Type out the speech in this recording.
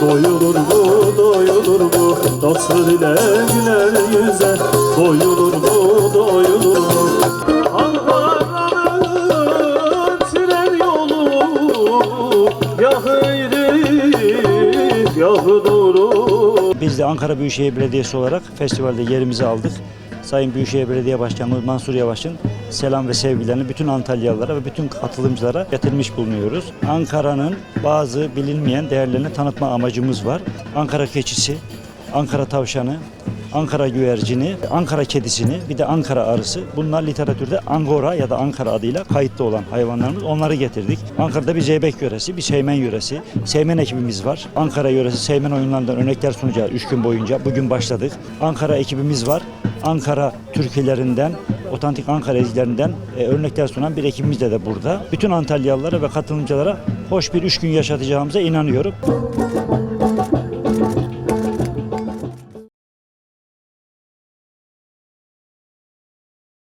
Doyulur mu doyulur Dostlar ile güler yüze Doyulur mu doyulur mu Ankara'nın tren yolu Yahıydı yahı doğru Biz de Ankara Büyükşehir Belediyesi olarak festivalde yerimizi aldık. Sayın Büyükşehir Belediye Başkanımız Mansur Yavaş'ın selam ve sevgilerini bütün Antalyalılara ve bütün katılımcılara getirmiş bulunuyoruz. Ankara'nın bazı bilinmeyen değerlerini tanıtma amacımız var. Ankara keçisi, Ankara tavşanı, Ankara güvercini, Ankara kedisini, bir de Ankara arısı. Bunlar literatürde Angora ya da Ankara adıyla kayıtlı olan hayvanlarımız. Onları getirdik. Ankara'da bir Zeybek yöresi, bir Seymen yöresi. Seymen ekibimiz var. Ankara yöresi Seymen oyunlarından örnekler sunacağız 3 gün boyunca. Bugün başladık. Ankara ekibimiz var. Ankara türkülerinden, otantik Ankara ezgilerinden e, örnekler sunan bir ekibimiz de, de burada. Bütün Antalyalılara ve katılımcılara hoş bir üç gün yaşatacağımıza inanıyorum.